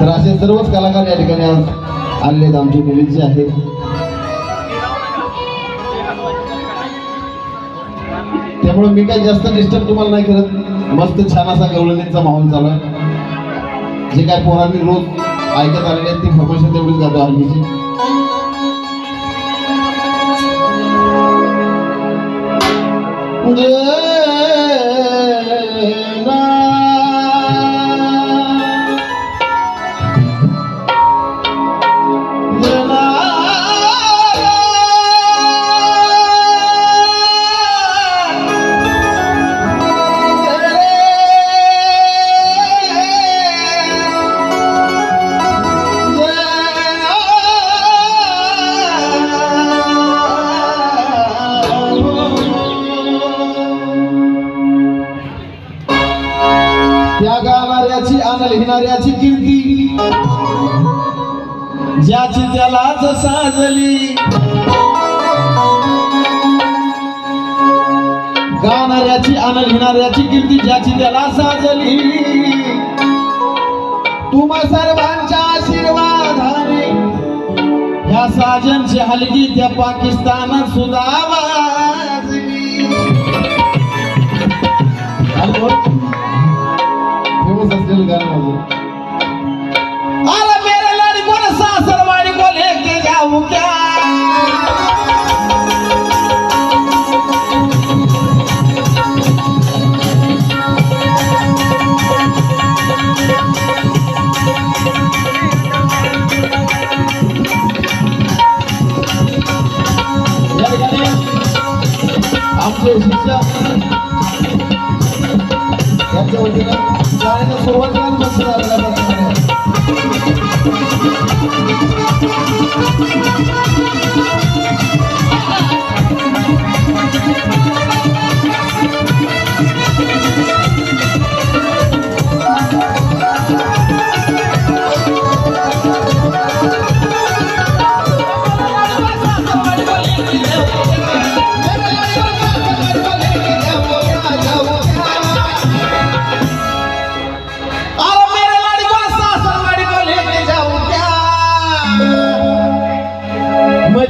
तर असे सर्वच कलाकार या ठिकाणी आज आलेले आहेत आमचे मुलीचे आहेत. त्यामुळे मी काही जास्त डिस्टर्ब तुम्हाला नाही करत. मस्त छान असा गवळणींचा माहोल चालू आहे. जे काय पोरांनी रोज ऐकत आलेले आहेत ती फर्मेशन तेवढीच गातो हल्लीची त्या गाणाऱ्याची आणि लिहिणाऱ्याची कीर्ती. ज्याची त्यालाच साजली. गाणाऱ्याची आणि लिहिणाऱ्याची कीर्ती ज्याची त्याला साजली. तुम्हा सर्वांच्या आशीर्वादाने ह्या साजनची हलगी त्या पाकिस्तानात सुद्धा यांच्या वतीनं गाण्याला सुरुवात करायला बसलं मैं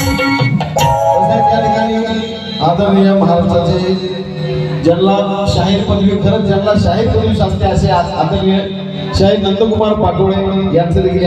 त्या ठिकाणी आदरणीय महाराष्ट्राचे ज्यांना शाहीर पदवी खरंच ज्यांना शाहीर पदवी शास्त्री असे आदरणीय शाहीर नंदकुमार पाटोळे यांचं देखील